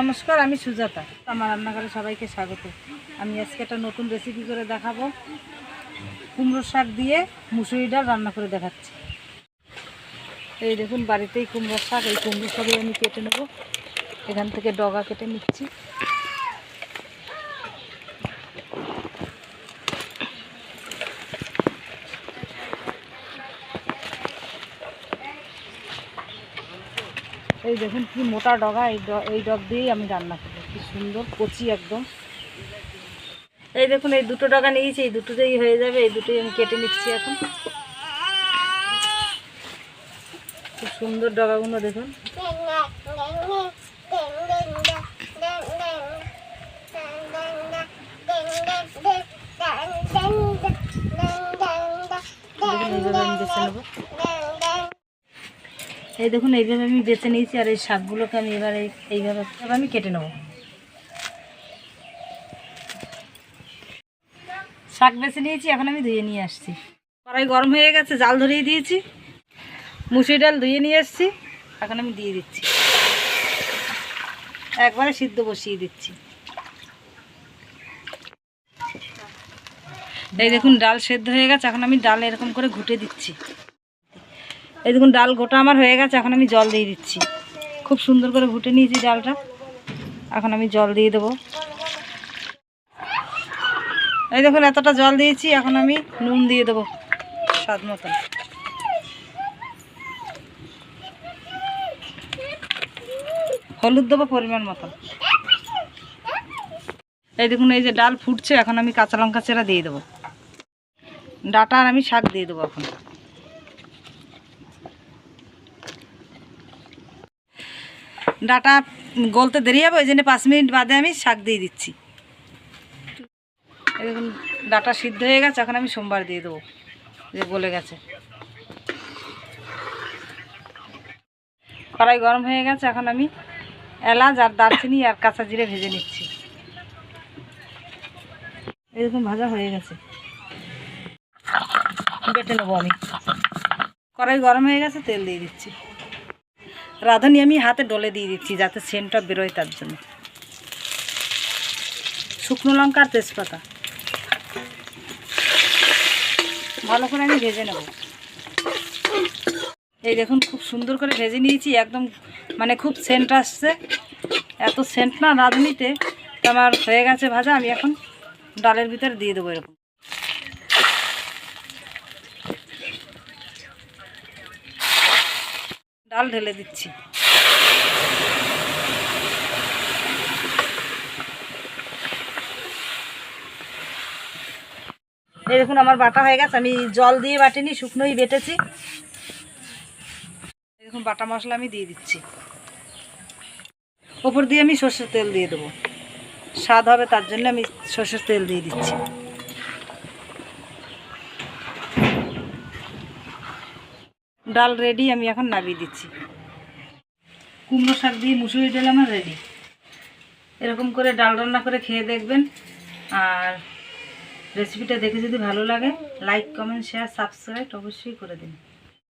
নমস্কার, আমি সুজাতা। আমার রান্নাঘরে সবাইকে স্বাগত। আমি আজকে একটা নতুন রেসিপি করে দেখাবো। কুমড়ো শাক দিয়ে মুসুরি ডাল রান্না করে দেখাচ্ছি। এই দেখুন, বাড়িতেই কুমড়ো শাক। এই কুমড়ো শাকই আমি কেটে নেব। এখান থেকে ডগা কেটে নিচ্ছি। এই দেখুন কি মোটা ডগা, এই এই ডগ দিয়েই আমি রান্না করব। কি সুন্দর কচি একদম। এই দেখুন, এই দুটো ডগা নিয়েছি, এই দুটোতেই হয়ে যাবে, এই দুটোই আমি কেটে নিচ্ছি এখন। খুব সুন্দর ডগাগুলো দেখুন। আমি বেছে নেব। এই দেখুন, এইভাবে আমি বেছে নিয়েছি আর এই শাকগুলোকে আমি এবার এই এইভাবে এবার আমি কেটে নেব। শাক বেছে নিয়েছি, এখন আমি ধুয়ে নিয়ে আসছি। কড়াই গরম হয়ে গেছে, জাল ধরিয়ে দিয়েছি। মুসুরি ডাল ধুয়ে নিয়ে আসছি এখন আমি দিয়ে দিচ্ছি। একবারে সিদ্ধ বসিয়ে দিচ্ছি। এই দেখুন, ডাল সেদ্ধ হয়ে গেছে, এখন আমি ডাল এরকম করে ঘুটে দিচ্ছি। এই দেখুন ডাল গোটা আমার হয়ে গেছে, এখন আমি জল দিয়ে দিচ্ছি। খুব সুন্দর করে ঘুটে নিয়েছি ডালটা। এখন আমি জল দিয়ে দেবো। এই দেখুন, এতটা জল দিয়েছি, এখন আমি নুন দিয়ে দেবো স্বাদ মতন। হলুদ দেবো পরিমাণ মতন। এই দেখুন, এই যে ডাল ফুটছে, এখন আমি কাঁচা লঙ্কা চেরা দিয়ে দেবো। ডাটা আর আমি শাক দিয়ে দেবো এখন। ডাটা গলতে দেরি হবে, ওই জন্য পাঁচ মিনিট বাদে আমি শাক দিয়ে দিচ্ছি। দেখুন, ডাটা সিদ্ধ হয়ে গেছে, এখন আমি সোমবার দিয়ে দেবো। যে গলে গেছে। কড়াই গরম হয়ে গেছে, এখন আমি এলাচ আর দারচিনি আর কাঁচা জিরে ভেজে নিচ্ছি। এরকম ভাজা হয়ে গেছে। বেটে নেব আমি। কড়াই গরম হয়ে গেছে, তেল দিয়ে দিচ্ছি। রাঁধুনি, আমি হাতে ডলে দিয়ে দিচ্ছি যাতে সেন্টটা বেরোয় তার জন্য। শুকনো লঙ্কা আর তেজপাতা। ভালো করে আমি ভেজে নেব। এই দেখুন, খুব সুন্দর করে ভেজে নিয়েছি, একদম মানে খুব সেন্ট আসছে। এত সেন্ট না রাঁধুনিতে। আমার হয়ে গেছে ভাজা, আমি এখন ডালের ভিতরে দিয়ে দেবো এরকম। ডাল ঢেলে দিচ্ছি। এই দেখুন, আমার বাটা হয়ে গেছে। আমি জল দিয়ে বাটিনি, শুকনোই বেটেছি। দেখুন, বাটা মশলা আমি দিয়ে দিচ্ছি। ওপর দিয়ে আমি সর্ষের তেল দিয়ে দেবো। স্বাদ হবে তার জন্য আমি সর্ষের তেল দিয়ে দিচ্ছি। ডাল রেডি আমি এখন নামিয়ে দিচ্ছি। কুমড়ো শাক দিয়ে মুসুরি ডাল আমার রেডি এরকম করে ডাল রান্না করে খেয়ে দেখবেন। আর রেসিপিটা দেখে যদি ভালো লাগে লাইক কমেন্ট শেয়ার সাবস্ক্রাইব অবশ্যই করে দিন।